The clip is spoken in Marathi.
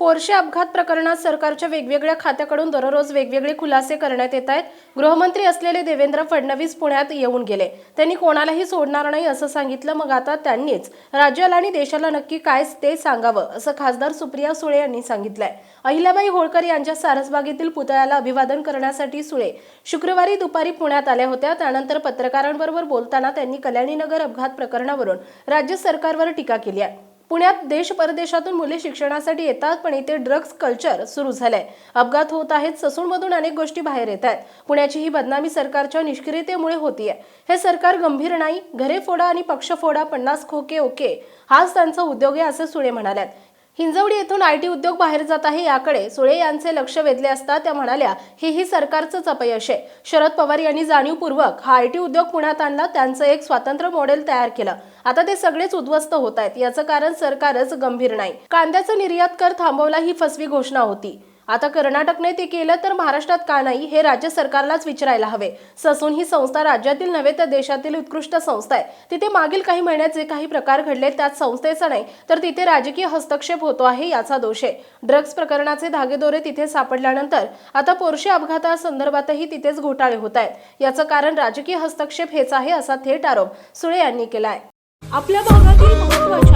पोरशे अपघात प्रकरणात सरकारच्या वेगवेगळ्या खात्याकडून दररोज वेगवेगळे खुलासे करण्यात येत आहेत. गृहमंत्री असलेले देवेंद्र फडणवीस पुण्यात येऊन गेले. त्यांनी कोणालाही सोडणार नाही असं सांगितलं. मग आता त्यांनीच राज्याला आणि देशाला नक्की काय ते सांगावं असं खासदार सुप्रिया सुळे यांनी सांगितलंय. अहिल्याबाई होळकर यांच्या सारसबागेतील पुतळ्याला अभिवादन करण्यासाठी सुळे शुक्रवारी दुपारी पुण्यात आल्या होत्या. त्यानंतर पत्रकारांबरोबर बोलताना त्यांनी कल्याणीनगर अपघात प्रकरणावरून राज्य सरकारवर टीका केली आहे. पुण्यात देश परदेशातून मुले शिक्षणासाठी येतात पण इथे ड्रग्ज कल्चर सुरू झालंय. अपघात होत आहेत ससूनमधून अनेक गोष्टी बाहेर येत आहेत. पुण्याची ही बदनामी सरकारच्या निष्क्रियतेमुळे होतीये. हे सरकार गंभीर नाही घरे फोडा आणि पक्ष फोडा पन्नास खोके ओके. हाच त्यांचा उद्योग आहे असं सुळे म्हणाल्यात. हिंजवडी येथून आय टी उद्योग बाहेर जात आहे याकडे सुळे यांचे लक्ष वेधले असता त्या म्हणाल्या हे ही सरकारचंच अपयश आहे. शरद पवार यांनी जाणीवपूर्वक हा आय टी उद्योग पुण्यात आणला त्यांचं एक स्वातंत्र्य मॉडेल तयार केलं. आता ते सगळेच उद्ध्वस्त होत आहेत याचं कारण सरकारच गंभीर नाही. कांद्याचं निर्यात कर थांबवला ही फसवी घोषणा होती. आता कर्नाटकने ते केलं तर महाराष्ट्रात का नाही हे राज्य सरकारलाच विचारायला हवे. ससून ही संस्था राज्यातील नव्हे तर देशातील उत्कृष्ट संस्था आहे. तिथे मागील काही महिन्यात जे काही प्रकार घडले त्यात संस्थेचा नाही तर तिथे राजकीय हस्तक्षेप होतो आहे याचा दोष आहे. ड्रग्ज प्रकरणाचे धागेदोरे तिथे सापडल्यानंतर आता पोरशे अपघातासंदर्भातही तिथेच घोटाळे होत आहेत. याचं कारण राजकीय हस्तक्षेप हेच आहे असा थेट आरोप सुळे यांनी केला आहे आपल्या भागातील महत्त्वाच्या